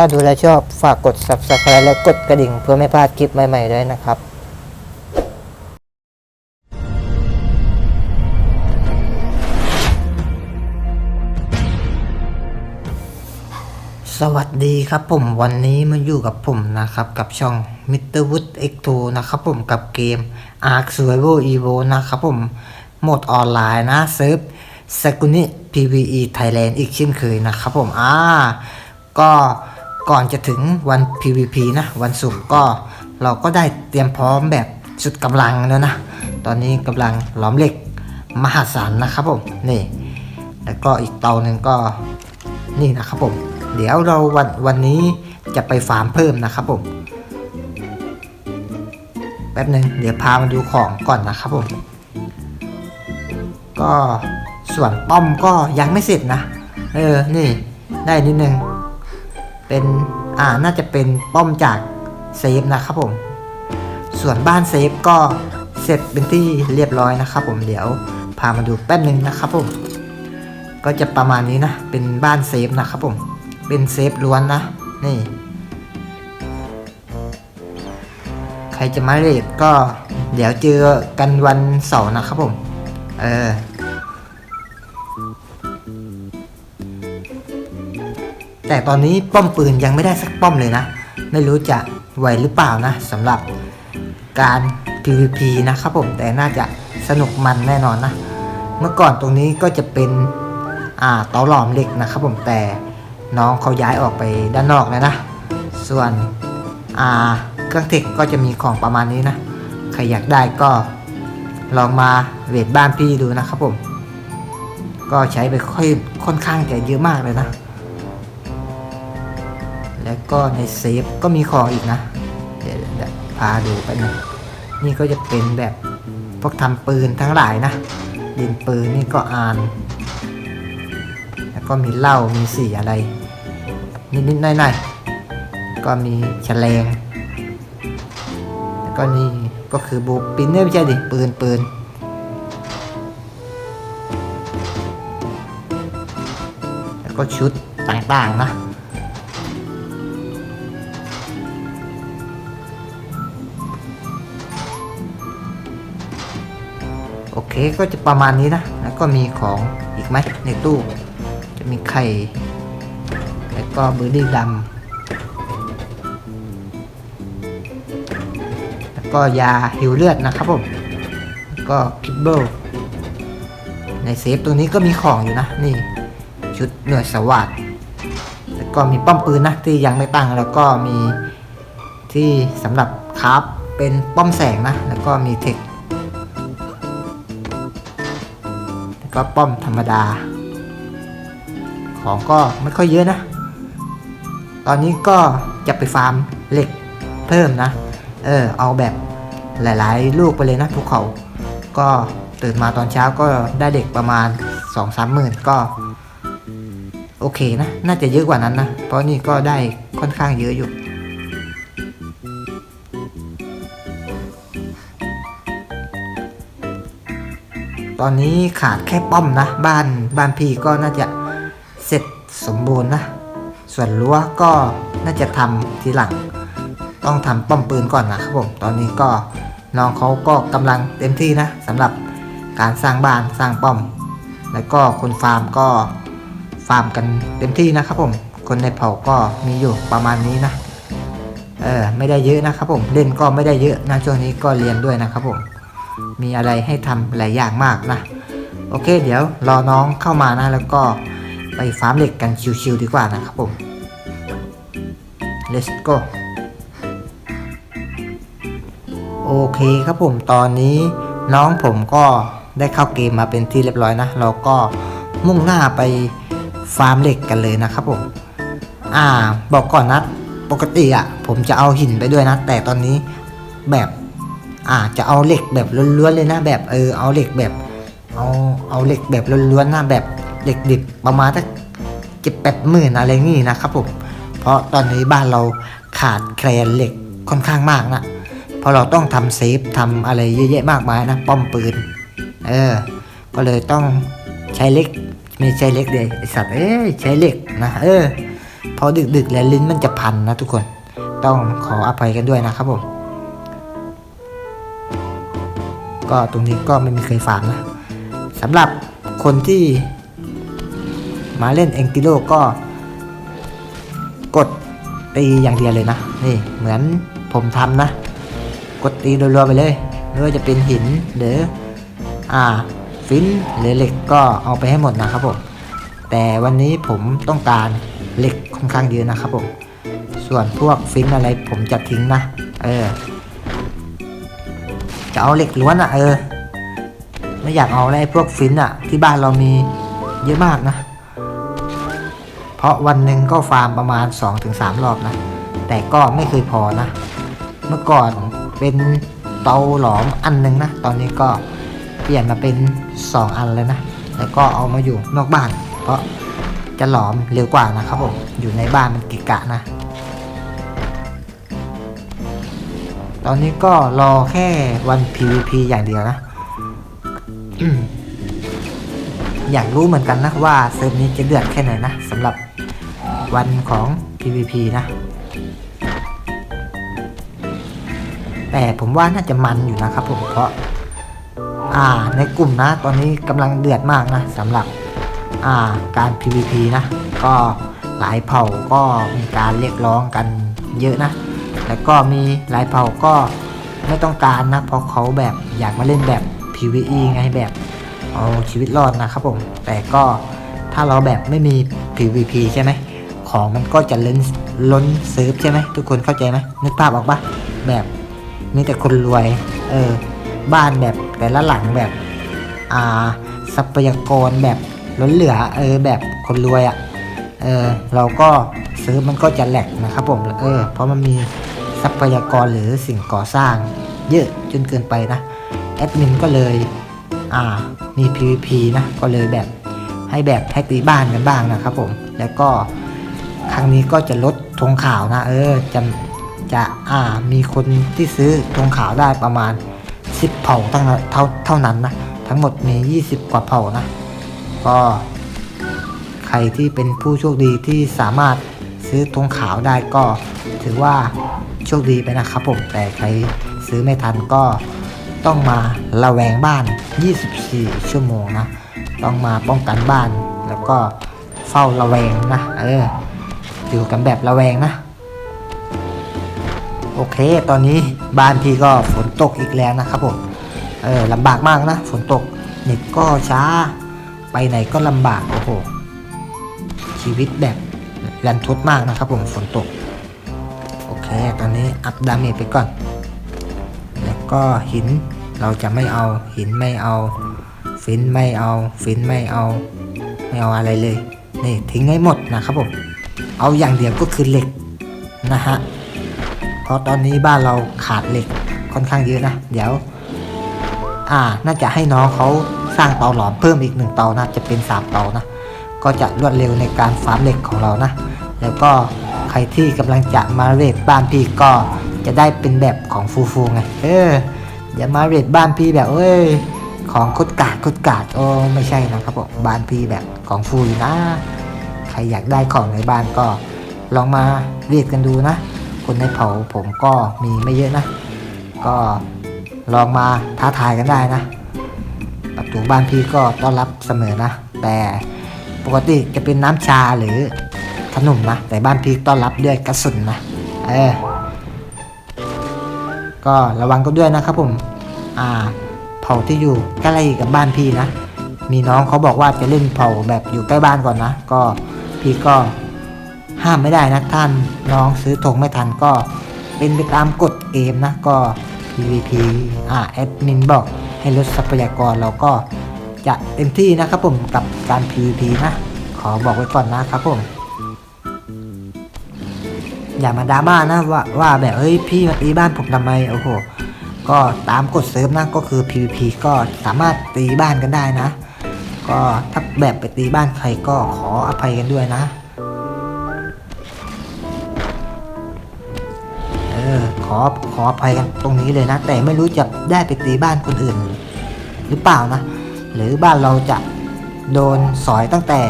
ถ้าดูแลชอบฝากกด subscribe และกดกระดิ่งเพื่อไม่พลาดคลิปใหม่ๆด้วยนะครับสวัสดีครับผมวันนี้มาอยู่กับผมนะครับ กับช่อง Mr. Wood X2 นะครับผมกับเกม Ark Survival Evo นะครับผมโหมดออนไลน์นะเซิร์ฟสกุนิ PVE Thailand อีกเช่นเคยนะครับผมอ่าก็ ก่อนจะถึงวัน PVP นะ วันศุกร์ก็เราก็ได้เตรียมพร้อมแบบสุดกำลังแล้วนะ ตอนนี้กำลังหล้อมเหล็กมหาศาลนะครับผม นี่ แล้วก็อีกเตาหนึ่งก็นี่นะครับผม เดี๋ยวเราวันวันนี้จะไปฟาร์มเพิ่มนะครับผม แป๊บหนึ่งเดี๋ยวพามาดูของก่อนนะครับผม ก็ส่วนป้อมก็ยังไม่เสร็จนะ เออ นี่ได้นิดนึง เป็นอ่าน่าจะเป็นป้อมจากเซฟนะครับผม ส่วนบ้านเซฟก็เสร็จเป็นที่เรียบร้อยนะครับผมเดี๋ยวพามาดูแป๊บหนึ่งนะครับผม ก็จะประมาณนี้นะ เป็นบ้านเซฟนะครับผม เป็นเซฟล้วนนะ นี่ ใครจะมาเลดก็เดี๋ยวเจอกันวันเสาร์นะครับผม เออ แต่ตอนนี้ป้อมปืนยังไม่ได้สักป้อมเลยนะ ไม่รู้จะไหวหรือเปล่านะสำหรับการ PVP นะครับผมแต่น่าจะสนุกมันแน่นอนนะ เมื่อก่อนตรงนี้ก็จะเป็นอ่าเตาหลอมเหล็กนะครับผมแต่น้องเขาย้ายออกไปด้านนอกแล้วนะ ส่วนอ่าเครื่องเทคก็จะมีของประมาณนี้นะ ใครอยากได้ก็ลองมาเวทบ้านพี่ดูนะครับผม ก็ใช้ไปค่อยค่อนข้างจะเยอะมากเลยนะ แล้วก็ในเซฟก็มีของอีกนะ เดี๋ยวพาดูไปนะนี่ก็จะเป็นแบบพวกทำปืนทั้งหลายนะดินปืนนี่ก็อ่าน แล้วก็มีเหล้ามีสีอะไร นิดๆหน่อยๆก็มีแฉลง แล้วก็นี่ก็คือบูปินเนี่ยไม่ใช่ดิปืนปืนแล้วก็ชุดต่างๆนะ ก็จะประมาณนี้นะ แล้วก็มีของอีกไหมในตู้ จะมีไข่ แล้วก็เบอร์ดี้ดำแล้วก็ยาหิวเลือดนะครับผม แล้วก็คิบเบิลในเซฟตัวนี้ก็มีของอยู่นะ นี่ ชุดหน่วยสวัสดแล้วก็มีป้อมปืนนะที่ยังไม่ตั้ง แล้วก็มีที่สำหรับคราฟเป็นป้อมแสงนะ แล้วก็มีเทค ก็ป้อมธรรมดา ของก็ไม่ค่อยเยอะนะ ตอนนี้ก็จะไปฟาร์มเหล็กเพิ่มนะ เออ เอาแบบหลาย ๆ ลูกไปเลยนะภูเขา ก็ตื่นมาตอนเช้าก็ได้เด็กประมาณ2-3หมื่นก็ โอเคนะ น่าจะเยอะกว่านั้นนะ เพราะนี่ก็ได้ค่อนข้างเยอะอยู่ ตอนนี้ขาดแค่ป้อมนะ บ้านบ้านพี่ก็น่าจะเสร็จสมบูรณ์นะ ส่วนรั้วก็น่าจะทำทีหลัง ต้องทำป้อมปืนก่อนนะครับผม ตอนนี้ก็น้องเขาก็กำลังเต็มที่นะสำหรับการสร้างบ้านสร้างป้อม แล้วก็คนฟาร์มก็ฟาร์มกันเต็มที่นะครับผม คนในเผ่าก็มีอยู่ประมาณนี้นะ เออไม่ได้เยอะนะครับผม เล่นก็ไม่ได้เยอะนะช่วงนี้ก็เรียนด้วยนะครับผม มีอะไรให้ทำหลายอย่างมากนะ โอเค เดี๋ยวรอน้องเข้ามานะ แล้วก็ไปฟาร์มเหล็กกันชิวๆดีกว่านะครับผม let's go โอเคครับผมตอนนี้น้องผมก็ได้เข้าเกมมาเป็นที่เรียบร้อยนะ เราก็มุ่งหน้าไปฟาร์มเหล็กกันเลยนะครับผม อ่า บอกก่อนนะ ปกติอะ ผมจะเอาหินไปด้วยนะ แต่ตอนนี้แบบ อาจจะเอาเหล็กแบบล้วนๆเลยนะแบบเออเอาเหล็กแบบเอาเอาเหล็กแบบล้วนๆนะแบบเหล็กดิบประมาณสักเจ็ดแปดหมื่นอะไรงี้นะครับผมเพราะตอนนี้บ้านเราขาดแคลนเหล็กค่อนข้างมากนะเพราะเราต้องทำเซฟทำอะไรเยอะแยะมากมายนะป้อมปืน เออ ก็เลยต้องใช้เหล็กไม่ใช้เหล็กเดยไอสัตว์เอ้ยใช้เหล็กนะเออพราะดึกๆแล้วลิ้นมันจะพันนะทุกคน ต้องขออภัยกันด้วยนะครับผม ก็ตรงนี้ก็ไม่มีใครฝากนะสำหรับคนที่มาเล่นเอ็งติโลก็กดตีอย่างเดียวเลยนะ นี่เหมือนผมทำนะ กดตีรัวๆไปเลยไม่ว่าจะเป็นหินหรืออ่าฟินหรือเหล็กก็เอาไปให้หมดนะครับผมแต่วันนี้ผมต้องการเหล็กค่อนข้างเยอะนะครับผมส่วนพวกฟินอะไรผมจะทิ้งนะ เออ จะเอาเหล็กล้วนอะ่ะเออ ไม่อยากเอาอะไรพวกฟินอะ่ะที่บ้านเรามีเยอะมากนะ เพราะวันหนึ่งก็ฟาร์มประมาณ 2-3 รอบนะ แต่ก็ไม่เคยพอนะ เมื่อก่อนเป็นเตาหลอมอันหนึ่งนะ ตอนนี้ก็เปลี่ยนมาเป็น 2 อันเลยนะ แล้วก็เอามาอยู่นอกบ้าน เพราะจะหลอมเร็วกว่านะครับผม อยู่ในบ้านมันกิกะนะ อนนี้ก็รอแค่วัน PVP อย่างเดียวนะ อยากรู้เหมือนกันนะว่าเซิร์ฟนี้จะเดือดแค่ไหนนะสำหรับวันของ PVP นะ แต่ผมว่าน่าจะมันอยู่นะครับผมเพราะ อ่าในกลุ่มนะ ตอนนี้กำลังเดือดมากนะสำหรับอ่าการ PVP นะ ก็หลายเผ่าก็มีการเรียกร้องกันเยอะนะ แล้วก็มีหลายเผ่าก็ไม่ต้องการนะ เพราะเขาแบบอยากมาเล่นแบบ PVE ไงแบบเอาชีวิตรอดนะครับผม แต่ก็ถ้าเราแบบไม่มี PVP ใช่ไหมของมันก็จะล้นล้นเซิร์ฟใช่ไหมทุกคนเข้าใจไหมนึกภาพออกปะแบบมีแต่คนรวย เออ บ้านแบบแต่ละหลังแบบ อ่าทรัพยากรแบบล้นเหลือ เออ แบบคนรวยอะ่ะ เออ เราก็ซื้อมันก็จะแหลกนะครับผม เออ เพราะมันมี ทรัพยากรหรือสิ่งก่อสร้างเยอะจนเกินไปนะแอดมินก็เลยอ่ามี PVP นะก็เลยแบบให้แบบให้ตีบ้านกันบ้างนะครับผมแล้วก็ครั้งนี้ก็จะลดธงขาวนะ เออจะจะอ่ามีคนที่ซื้อธงขาวได้ประมาณ 10 เผ่าเท่านั้นเท่าเท่านั้นนะทั้งหมดมี 20 กว่าเผ่านะ ก็ใครที่เป็นผู้โชคดีที่สามารถซื้อธงขาวได้ก็ถือว่า โชคดีไปนะครับผม แต่ใครซื้อไม่ทันก็ต้องมาระแวงบ้าน 24 ชั่วโมงนะ ต้องมาป้องกันบ้าน แล้วก็เฝ้าระแวงนะ เออ อยู่กันแบบระแวงนะ โอเค ตอนนี้บ้านพี่ก็ฝนตกอีกแล้วนะครับผม เออลำบากมากนะ ฝนตก เน็ตก็ช้า ไปไหนก็ลำบาก โอ้โห ชีวิตแบบรันทดมากนะครับผม ฝนตก อัพดาเมจไปก่อน แล้วก็หินเราจะไม่เอาหินไม่เอา ฟินไม่เอา ฟินไม่เอา ไม่เอาอะไรเลยนี่ทิ้งให้หมดนะครับผมเอาอย่างเดียวก็คือเหล็กนะฮะเพราะตอนนี้บ้านเราขาดเหล็กค่อนข้างเยอะนะ เดี๋ยว อ่า น่าจะให้น้องเขาสร้างเตาหลอมเพิ่มอีกหนึ่งเตานะจะเป็นสามเตานะ ก็จะรวดเร็วในการฟาร์มเหล็กของเรานะ แล้วก็ใครที่กำลังจะมาเรทบ้านพี่ก็ จะได้เป็นแบบของฟูฟูไง เอออย่ามาเรทบ้านพี่แบบเอ้ย ของคดกาดคดกาดโอ้ไม่ใช่นะครับผมบ้านพี่แบบของฟูนะ ใครอยากได้ของในบ้านก็ ลองมาเรียกกันดูนะ คนในเผ่าผมก็มีไม่เยอะนะ ก็ลองมาท้าทายกันได้นะ ประตูบ้านพี่ก็ต้อนรับเสมอนะ แต่ปกติจะเป็นน้ำชาหรือขนมนะแต่บ้านพี่ต้อนรับด้วยกระสุนนะ เออ ก็ระวังก็ด้วยนะครับผม อ่า เผ่าที่อยู่ใกล้กับบ้านพี่นะ มีน้องเขาบอกว่าจะเล่นเผ่าแบบอยู่ใกล้บ้านก่อนนะ ก็พี่ก็ห้ามไม่ได้นะท่าน น้องซื้อธงไม่ทันก็เป็นไปตามกฎเกมนะ ก็ PVP อ่าแอดมินบอกให้ลดทรัพยากรเราก็จะเต็มที่นะครับผมกับการ PVP นะ ขอบอกไว้ก่อนนะครับผม อย่ามาดราม่านะว่าว่าแบบเฮ้ยพี่มาตีบ้านผมทำไมโอ้โหก็ตามกฎเซิร์ฟนะก็คือ PVP ก็สามารถตีบ้านกันได้นะ ก็ถ้าแบบไปตีบ้านใครก็ขออภัยกันด้วยนะเออขอขออภัยกันตรงนี้เลยนะ แต่ไม่รู้จะได้ไปตีบ้านคนอื่น หรือเปล่านะ หรือบ้านเราจะโดนสอยตั้งแต่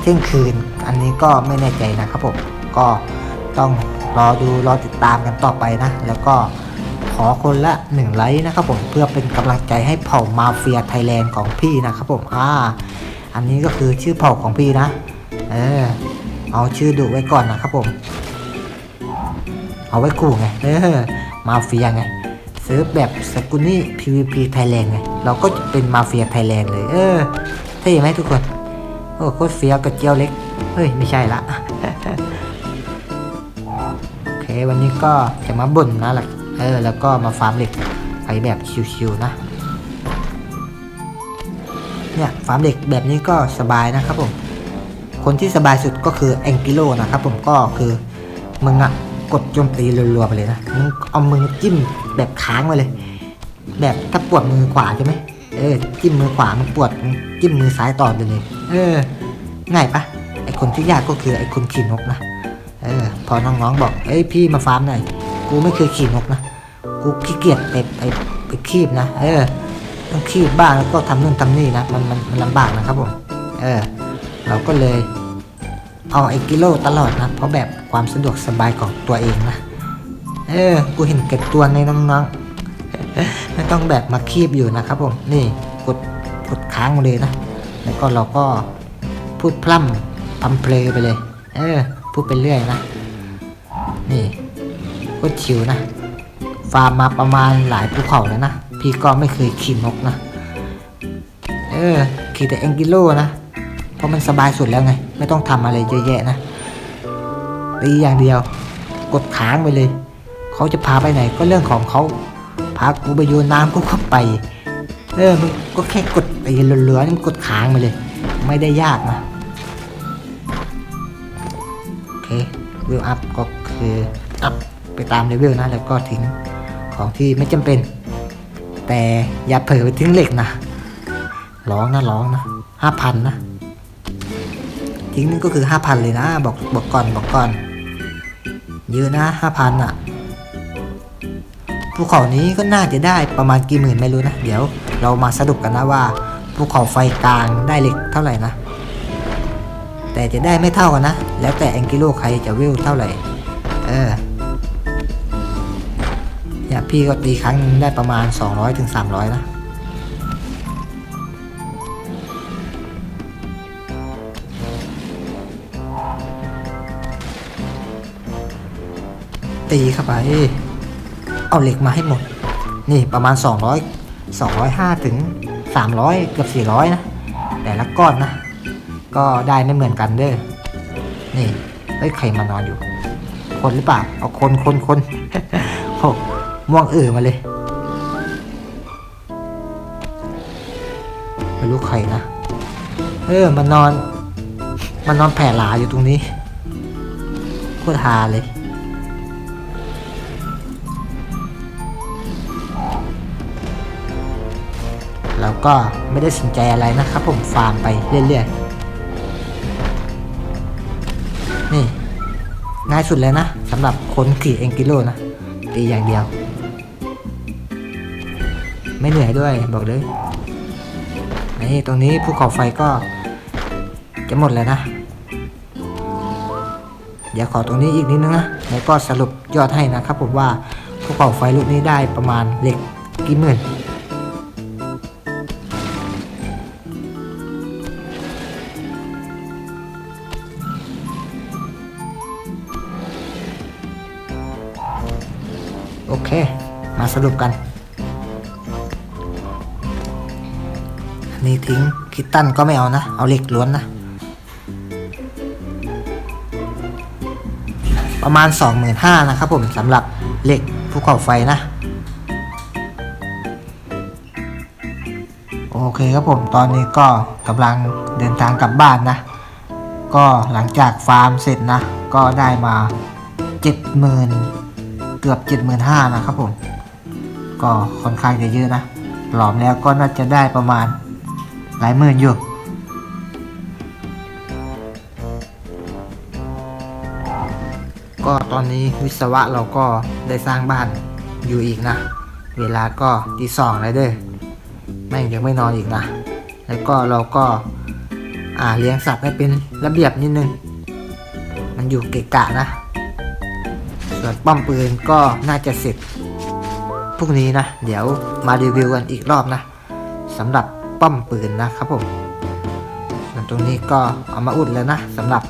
เที่ยงคืน อันนี้ก็ไม่แน่ใจนะครับผมก็ต้อง รอดูรอติดตามกันต่อไปนะ แล้วก็ขอคนละหนึ่งไลค์นะครับผมเพื่อเป็นกำลังใจให้เผ่ามาเฟียไทยแลนด์ของพี่นะครับผมอ่าอันนี้ก็คือชื่อเผ่าของพี่นะเออเอาชื่อดุไว้ก่อนนะครับผม เอาไว้ขู่ไงเออมาเฟียไงซื้อแบบสกุนี่ PVP ไทยแลนด์ไงเราก็จะเป็นมาเฟียไทยแลนด์เลย เออเท่ไหมทุกคน โอ้โคตรเฟียกับเจียวเล็ก เฮ้ย ไม่ใช่ละ วันนี้ก็จะมาบ่นนะหละเออแล้วก็มาฟาร์มเหล็กไปแบบชิวๆนะ เนี่ยฟาร์มเหล็กแบบนี้ก็สบายนะครับผม คนที่สบายสุดก็คือแองกิโลนะครับผมก็คือมึงอะกดโจมตีรัวๆไปเลยนะมึงเอามือจิ้มแบบค้างไว้เลย แบบถ้าปวดมือขวาใช่ไหมเออจิ้มมือขวามันปวดจิ้มมือซ้ายต่อไปเลย เออ ง่ายปะไอคนที่ยากก็คือไอคนขี่นกนะเออ พอน้องๆบอกเอ้ยพี่มาฟาร์มหน่อยกูไม่เคยขี่นกนะกูขี้เกียจไปไปไปคีบนะเออต้องคีบบ้างแล้วก็ทำนู่นทำนี่นะมันมันมันลำบากนะครับผมเออเราก็เลยเอาไอ้กิโลตลอดนะเพราะแบบความสะดวกสบายของตัวเองนะเออกูเห็นเก็บตัวในน้องๆไม่ต้องแบบมาคีบอยู่นะครับผมนี่กดกดค้างมาเลยนะแล้วก็เราก็พูดพร่ำพัมเพลไปเลย เออ พูดไปเรื่อยนะ นี่ก็ชิวนะ ฟาร์มมาประมาณหลายภูเขาแล้วนะ พี่ก็ไม่เคยขี่นกนะ เออ ขี่แต่แองกิโลนะ เพราะมันสบายสุดแล้วไง ไม่ต้องทำอะไรเยอะแยะนะตีอย่างเดียว กดค้างไปเลย เขาจะพาไปไหนก็เรื่องของเขา พากูไปโยนน้ำกูก็ไป เออ มึงก็แค่กดไอ้เหลือๆนี่มึงกดค้างไปเลย ไม่ได้ยากนะ โอเคเวอัพก็ คืออัพไปตามเลเวลนะแล้วก็ทิ้งของที่ไม่จำเป็น แต่อย่าเผลอไปทิ้งเหล็กนะร้องนะร้องนะห้าพันนะทิ้งนึงก็คือห้าพันเลยนะบอกบอกก่อนบอกก่อนเยอะนะห้าพันอะภูเขานี้ก็น่าจะได้ประมาณกี่หมื่นไม่รู้นะ เดี๋ยวเรามาสรุปกันนะว่าภูเขาไฟกลางได้เหล็กเท่าไหร่นะ แต่จะได้ไม่เท่ากันนะ แล้วแต่แองกิโลใครจะวิวเท่าไหร่ เออเนี่ยพี่ก็ตีครั้งนึงได้ประมาณ200-300ถึง300 นะ ตีเข้าไป เอาเหล็กมาให้หมด นี่ประมาณ 200 205ถึง300 เกือบ 400 นะ แต่ละก้อนนะ ก็ได้ไม่เหมือนกันเด้อ นี่เฮ้ยใครมานอนอยู่ คนหรือเปล่า เอาคนคนคนโอ้ม่วงเอ่อมาเลย ไม่รู้ใครนะ เออ มันนอน มันนอนแผ่หลาอยู่ตรงนี้โคตรฮาเลยเราก็ไม่ได้สนใจอะไรนะครับผมฟาร์มไปเรื่อยๆ ง่ายสุดเลยนะสำหรับคนขี่เองกิโลนะ ตีอย่างเดียว ไม่เหนื่อยด้วยบอกเลยนี่ตรงนี้ภูเขาไฟก็จะหมดแล้วนะ เดี๋ยวขอตรงนี้อีกนิดนึงนะแล้วก็สรุปยอดให้นะครับผมว่าภูเขาไฟลูกนี้ได้ประมาณเหล็กกี่หมื่น โอเค มาสรุปกัน อันนี้ทิ้งคิตตันก็ไม่เอานะ เอาเหล็กล้วนนะ ประมาณ 25,000นะครับผมสำหรับเหล็กภูเขาไฟนะ โอเคครับผมตอนนี้ก็กำลังเดินทางกลับบ้านนะ ก็หลังจากฟาร์มเสร็จนะ ก็ได้มา 70,000 เกือบ 75,000นะครับผม ก็ค่อนข้างจะเยอะนะ หลอมแล้วก็น่าจะได้ประมาณหลายหมื่นอยู่ก็ตอนนี้วิศวะเราก็ได้สร้างบ้านอยู่อีกนะ เวลาก็ตีสองแล้วเด้อแม่งยังไม่นอนอีกนะ แล้วก็เราก็อ่าเลี้ยงสัตว์ให้เป็นระเบียบนิดนึง มันมันอยู่เกะกะนะ ส่วนป้อมปืนก็น่าจะเสร็จพรุ่งนี้นะ เดี๋ยวมารีวิวกันอีกรอบนะสำหรับป้อมปืนนะครับผมส่วนตรงนี้ก็เอามาอุดแล้วนะสำหรับ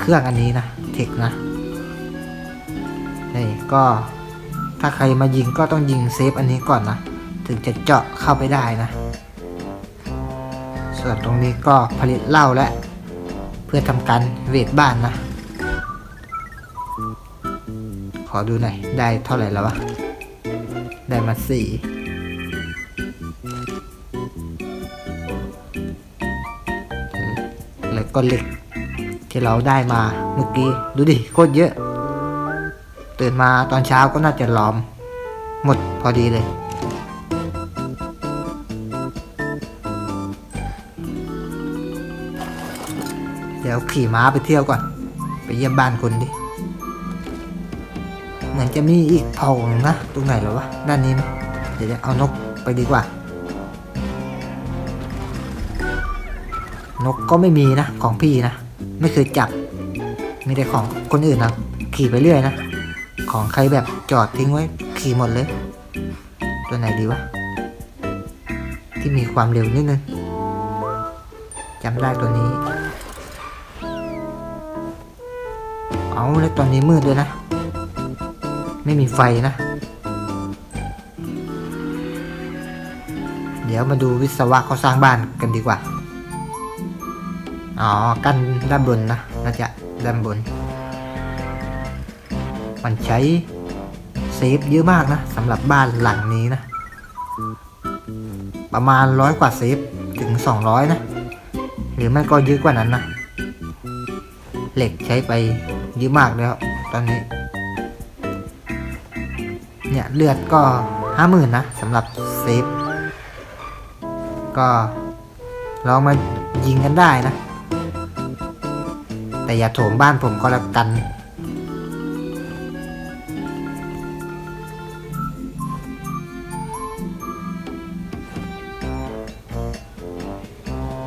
เครื่องอันนี้นะเทคนะนี่ก็ถ้าใครมายิงก็ต้องยิงเซฟอันนี้ก่อนนะถึงจะเจาะเข้าไปได้นะ ส่วนตรงนี้ก็ผลิตเหล้าและ เพื่อทำการเวทบ้านนะ อดูหน่อย ได้เท่าไหร่แล้ววะ ได้มาสี่แล้วก็เหล็ก ที่เราได้มาเมื่อกี้ ดูดิ โคตรเยอะ ตื่นมาตอนเช้าก็น่าจะล้อม หมดพอดีเลยเดี๋ยวขี่ม้าไปเที่ยวก่อน ไปเยี่ยมบ้านคนดิ เหมือนจะมีอีกเผ่าหนะ ตรงไหนหรอวะ ด้านนี้ไหมเดี๋ยวจะเอานกไปดีกว่า นกก็ไม่มีนะ ของพี่นะ ไม่เคยจับ มีแต่ของคนอื่นนะ ขี่ไปเรื่อยนะ ของใครแบบจอดทิ้งไว้ ขี่หมดเลย ตัวไหนดีวะ ที่มีความเร็วนิดนึงจำได้ตัวนี้ เอาแล้วตอนนี้มืดด้วยนะ ไม่มีไฟนะ เดี๋ยวมาดูวิศวะเขาสร้างบ้านกันดีกว่า อ๋อ กั้นด้านบนนะน่าจะด้านบน มันใช้เซฟเยอะมากนะสำหรับบ้านหลังนี้นะ ประมาณร้อยกว่าเซฟถึง 200 นะ หรือไม่ก็เยอะกว่านั้นนะ เหล็กใช้ไปเยอะมากแล้วตอนนี้ เนี่ยเลือดก็ห้าหมื่นนะสำหรับเซฟ ก็ลองมายิงกันได้นะ แต่อย่าโถมบ้านผมก็แล้วกัน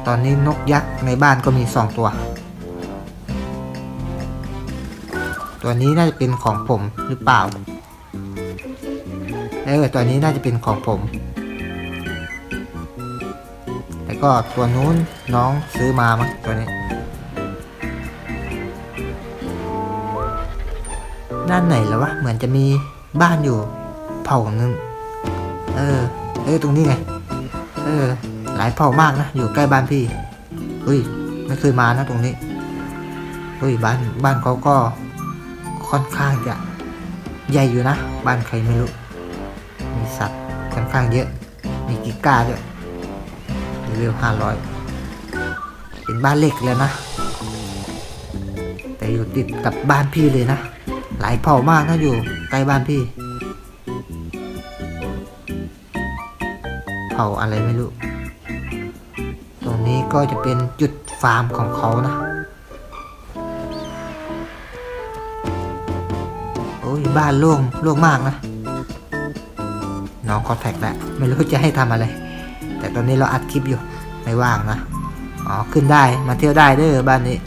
ตอนนี้นกยักษ์ในบ้านก็มีสองตัว ตัวนี้น่าจะเป็นของผมหรือเปล่า เออตัวนี้น่าจะเป็นของผม แล้วก็ตัวนู้นน้องซื้อมามั้งตัวนี้ ด้านไหนแล้ววะ เหมือนจะมีบ้านอยู่เผ่านึง เออ เออตรงนี้ไง เออ หลายเผ่ามากนะ อยู่ใกล้บ้านพี่เฮ้ยไม่เคยมานะตรงนี้เฮ้ยบ้านบ้านเขาก็ค่อนข้างจะใหญ่อยู่นะ บ้านใครไม่รู้ ข้างเยอะ มีกิก้าด้วยรีวิวห้าร้อยเป็นบ้านเล็กแล้วนะ แต่อยู่ติดกับบ้านพี่เลยนะ หลายเผ่ามากนะอยู่ใกล้บ้านพี่เผ่าอะไรไม่รู้ ตรงนี้ก็จะเป็นจุดฟาร์มของเขานะโอ้ยบ้านโล่งโล่งมากนะ น้องคอนแทคแล้วไม่รู้จะให้ทำอะไร แต่ตอนนี้เราอัดคลิปอยู่ไม่ว่างนะอ๋อขึ้นได้มาเที่ยวได้เด้อบ้านนี้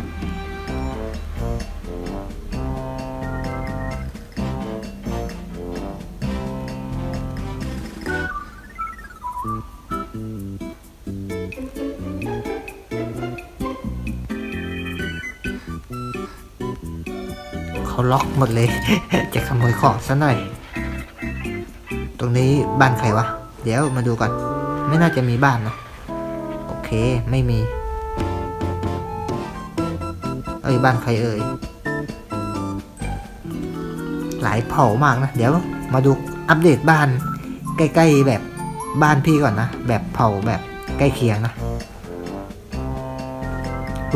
เขาล็อกหมดเลย จะขโมยของซะหน่อย ตรงนี้บ้านใครวะ เดี๋ยวมาดูก่อน ไม่น่าจะมีบ้านนะ โอเคไม่มี เอ้ยบ้านใครเอ่ย หลายเผ่ามากนะ เดี๋ยวมาดูอัปเดตบ้านใกล้ๆแบบบ้านพี่ก่อนนะ แบบเผ่าแบบใกล้เคียงนะ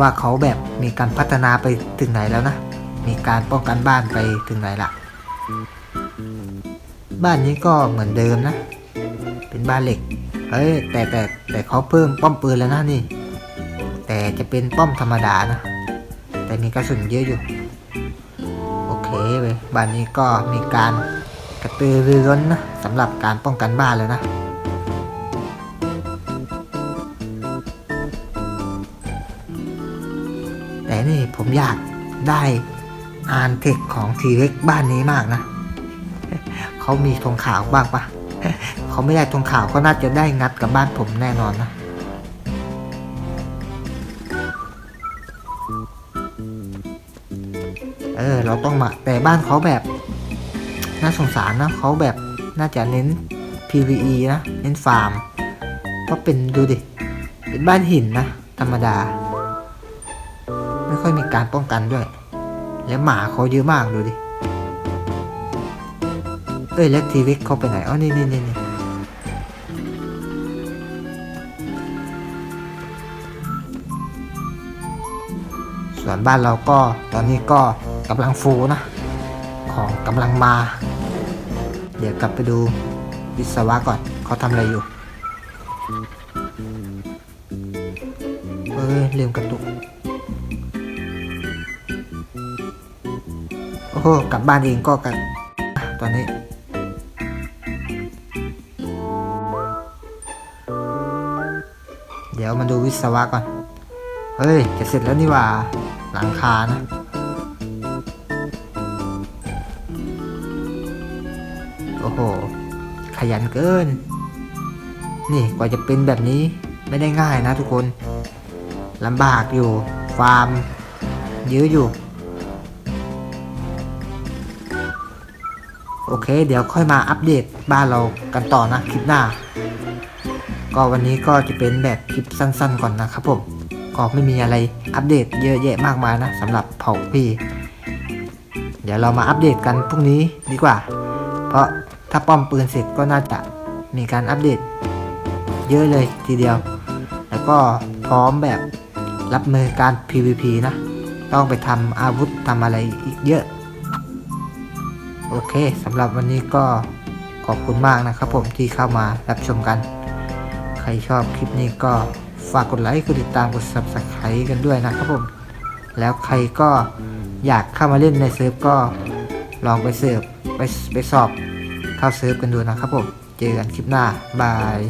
ว่าเขาแบบมีการพัฒนาไปถึงไหนแล้วนะ มีการป้องกันบ้านไปถึงไหนละ บ้านนี้ก็เหมือนเดิมนะ เป็นบ้านเหล็กเอ้ยแต่แต่แต่เขาเพิ่มป้อมปืนแล้วนะนี่ แต่จะเป็นป้อมธรรมดานะ แต่มีกระสุนเยอะอยู่ โอเคเว้ยบ้านนี้ก็มีการกระตือรือร้นนะสำหรับการป้องกันบ้านแล้วนะแต่นี่ผมอยากได้อ่านเทคของทีเล็กบ้านนี้มากนะ เขามีธงขาวบ้างปะเขาไม่ได้ธงขาวก็น่าจะได้งัดกับบ้านผมแน่นอนนะเออเราต้องมาแต่บ้านเขาแบบ น่าสงสารนะเขาแบบน่าจะเน้น PVE นะเน้นฟาร์มเพราะเป็นดูดิเป็นบ้านหินนะ ธรรมดา ไม่ค่อยมีการป้องกันด้วย แล้วหมาเขาเยอะมากดูดิ เอ้ยแล้วทีวิกเขาไปไหนอ๋อนี่นี่นี่นี่ส่วนบ้านเราก็ตอนนี้ก็กำลังฟูนะ ของกำลังมา เดี๋ยวกลับไปดูวิศวะก่อนเขาทำอะไรอยู่เอ้ยลืมกระตุก โอ้โหกลับบ้านเองก็กันตอนนี้ เดี๋ยวมาดูวิศวะก่อน เฮ้ย จะเสร็จแล้วนี่ว่า หลังคานะ โอ้โห ขยันเกิน นี่กว่าจะเป็นแบบนี้ไม่ได้ง่ายนะทุกคนลำบากอยู่ ฟาร์มเยออยู่ โอเค เดี๋ยวค่อยมาอัปเดตบ้านเรากันต่อนะ คลิปหน้า ก็วันนี้ก็จะเป็นแบบคลิปสั้นๆก่อนนะครับผมก็ไม่มีอะไรอัปเดตเยอะแยะมากมายนะสำหรับเผ่าพี่ เดี๋ยวเรามาอัปเดตกันพรุ่งนี้ดีกว่า เพราะถ้าป้อมปืนเสร็จก็น่าจะมีการอัปเดต เยอะเลยทีเดียว แล้วก็พร้อมแบบรับมือการ PVP นะ ต้องไปทำอาวุธทำอะไรอีกเยอะ โอเคสำหรับวันนี้ก็ขอบคุณมากนะครับผมที่เข้ามารับชมกัน รชอบคลิปนี้ก็ฝากกดไลค์กดติดตามกด subscribe กันด้วยนะครับผม แล้วใครก็อยากเข้ามาเล่นในเซิร์ฟก็ลองไปเสิร์ฟไปไปสอบเข้าเซิร์ฟกันดูนะครับผม เจอกันคลิปหน้า บาย